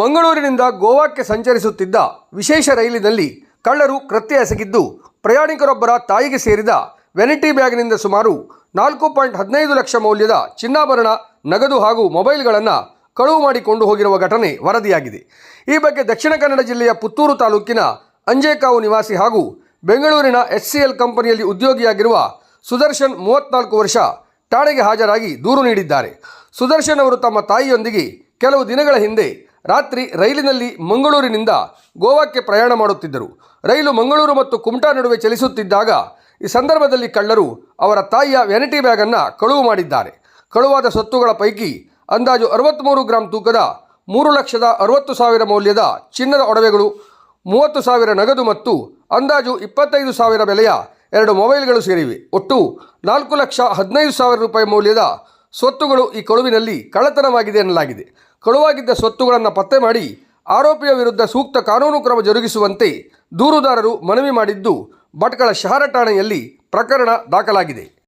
ಮಂಗಳೂರಿನಿಂದ ಗೋವಾಕ್ಕೆ ಸಂಚರಿಸುತ್ತಿದ್ದ ವಿಶೇಷ ರೈಲಿನಲ್ಲಿ ಕಳ್ಳರು ಕೃತ್ಯ ಎಸಗಿದ್ದು ಪ್ರಯಾಣಿಕರೊಬ್ಬರ ತಾಯಿಗೆ ಸೇರಿದ ವೆನಿಟಿ ಬ್ಯಾಗ್ನಿಂದ ಸುಮಾರು ನಾಲ್ಕು ಪಾಯಿಂಟ್ ಹದಿನೈದು ಲಕ್ಷ ಮೌಲ್ಯದ ಚಿನ್ನಾಭರಣ, ನಗದು ಹಾಗೂ ಮೊಬೈಲ್ಗಳನ್ನು ಕಳುವು ಮಾಡಿಕೊಂಡು ಹೋಗಿರುವ ಘಟನೆ ವರದಿಯಾಗಿದೆ. ಈ ಬಗ್ಗೆ ದಕ್ಷಿಣ ಕನ್ನಡ ಜಿಲ್ಲೆಯ ಪುತ್ತೂರು ತಾಲೂಕಿನ ಅಂಜೇಕಾವು ನಿವಾಸಿ ಹಾಗೂ ಬೆಂಗಳೂರಿನ ಎಸ್ ಸಿ ಎಲ್ ಕಂಪನಿಯಲ್ಲಿ ಉದ್ಯೋಗಿಯಾಗಿರುವ ಸುದರ್ಶನ್ ಮೂವತ್ನಾಲ್ಕು ವರ್ಷ ಠಾಣೆಗೆ ಹಾಜರಾಗಿ ದೂರು ನೀಡಿದ್ದಾರೆ. ಸುದರ್ಶನ್ ಅವರು ತಮ್ಮ ತಾಯಿಯೊಂದಿಗೆ ಕೆಲವು ದಿನಗಳ ಹಿಂದೆ ರಾತ್ರಿ ರೈಲಿನಲ್ಲಿ ಮಂಗಳೂರಿನಿಂದ ಗೋವಾಕ್ಕೆ ಪ್ರಯಾಣ ಮಾಡುತ್ತಿದ್ದರು. ರೈಲು ಮಂಗಳೂರು ಮತ್ತು ಕುಮಟಾ ನಡುವೆ ಚಲಿಸುತ್ತಿದ್ದಾಗ ಈ ಸಂದರ್ಭದಲ್ಲಿ ಕಳ್ಳರು ಅವರ ತಾಯಿಯ ವ್ಯಾನಿಟಿ ಬ್ಯಾಗನ್ನು ಕಳುವು ಮಾಡಿದ್ದಾರೆ. ಕಳುವಾದ ಸ್ವತ್ತುಗಳ ಪೈಕಿ ಅಂದಾಜು ಅರವತ್ತ್ಮೂರು ಗ್ರಾಂ ತೂಕದ ಮೂರು ಲಕ್ಷದ ಅರವತ್ತು ಸಾವಿರ ಮೌಲ್ಯದ ಚಿನ್ನದ ಒಡವೆಗಳು, ಮೂವತ್ತು ಸಾವಿರ ನಗದು ಮತ್ತು ಅಂದಾಜು ಇಪ್ಪತ್ತೈದು ಸಾವಿರ ಬೆಲೆಯ ಎರಡು ಮೊಬೈಲ್ಗಳು ಸೇರಿವೆ. ಒಟ್ಟು ನಾಲ್ಕು ಲಕ್ಷ ಹದಿನೈದು ಸಾವಿರ ರೂಪಾಯಿ ಮೌಲ್ಯದ ಸ್ವತ್ತುಗಳು ಈ ಕಳುವಿನಲ್ಲಿ ಕಳ್ಳತನವಾಗಿದೆ ಎನ್ನಲಾಗಿದೆ. ಕಳುವಾಗಿದ್ದ ಸ್ವತ್ತುಗಳನ್ನು ಪತ್ತೆ ಮಾಡಿ ಆರೋಪಿಯ ವಿರುದ್ಧ ಸೂಕ್ತ ಕಾನೂನು ಕ್ರಮ ಜರುಗಿಸುವಂತೆ ದೂರುದಾರರು ಮನವಿ ಮಾಡಿದ್ದು ಭಟ್ಕಳ ಶಹರ ಠಾಣೆಯಲ್ಲಿ ಪ್ರಕರಣ ದಾಖಲಾಗಿದೆ.